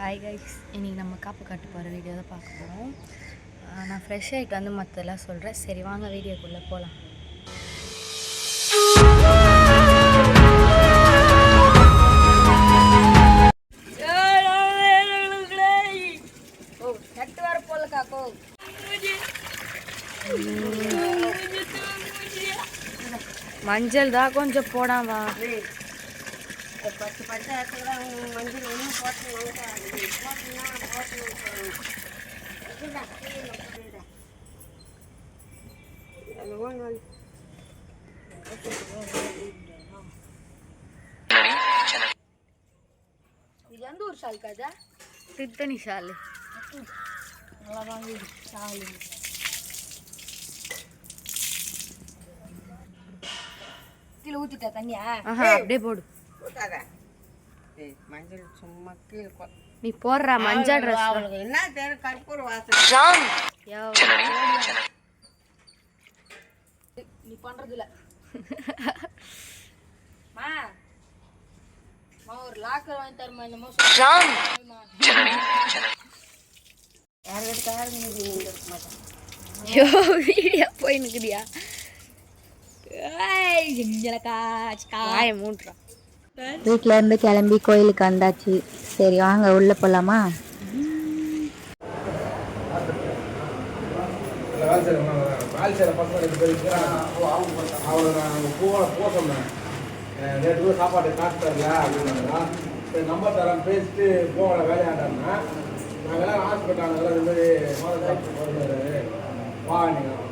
Hi guys இன்றைக்கி நம்ம காப்பு காட்டு போகிற வீடியோ தான் பார்க்க போகிறோம் நான் ஃப்ரெஷ் ஆகிட்டு வந்து மற்றெல்லாம் சொல்கிறேன் சரி வாங்க வீடியோக்குள்ளே போகலாம் ஓ காக்கோ மஞ்சள் தான் கொஞ்சம் போடாவா பத்து இடத்துல மஞ்சள் ஒன்றும் போட்டு போட்டுனா. போட்டு இதுதான் இது எந்த ஊர் ஷால் காஜா திருத்தணி ஷால். நல்லா வாங்கி ஷால். கீழே ஊற்றிட்டா தண்ணியா? அப்படியே போடு. ஊத்தாத மஞ்சள் சும்மா கீழே நீ போடுற மஞ்சள் ட்ரெஸ் அவளுக்கு என்ன தேவை? கற்பூர வாசனை. நீ பண்றது இல்ல மா. மா ஒரு லாக்கர் வாங்கி தருமா இந்த மாசம் யார் வீட்டுக்காரும் இருக்க மாட்டேன் ஐயோ வீடியோ போய் நிற்குதியா காய. வீட்டில் இருந்து கிளம்பி கோயிலுக்கு வந்தாச்சு சரி வாங்க உள்ள போலாமா நான் போக சொன்னேன் நேற்று சாப்பாடு காசு தரல சரி நம்பர் பேசிட்டு போகல வேலையாண்டாருன்னா நாங்கள் எல்லாம் ஹாஸ்பிட்டல் மாதிரி சாப்பிட்டு வா நீங்கள்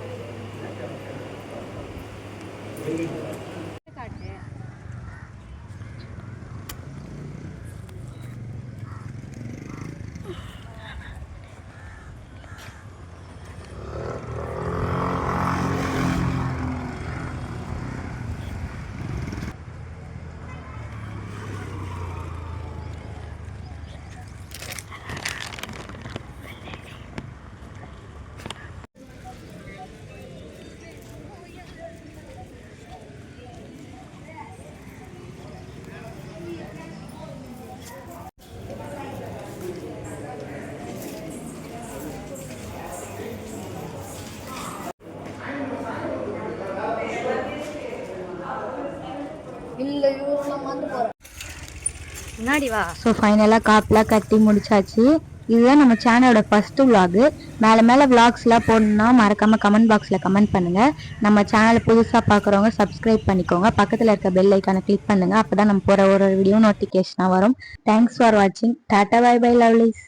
இல்ல இவரெல்லாம் முன்னாடி வா. ஸோ ஃபைனலாக காப்லாம் கட்டி முடிச்சாச்சு. இதுதான் நம்ம சேனலோட ஃபர்ஸ்ட் vlog. மேலே மேலே விளாக்ஸ்லாம் போடணும்னா மறக்காமல் கமெண்ட் பாக்ஸில் கமெண்ட் பண்ணுங்கள் நம்ம சேனலை புதுசாக பார்க்குறவங்க சப்ஸ்கிரைப் பண்ணிக்கோங்க. பக்கத்தில் இருக்க பெல் ஐக்கானை கிளிக் பண்ணுங்கள் அப்போ தான் நம்ம போகிற ஒரு வீடியோ நோட்டிஃபிகேஷனாக வரும். தேங்க்ஸ் ஃபார் வாட்சிங் டாட்டா பை பை லவ்லிஸ்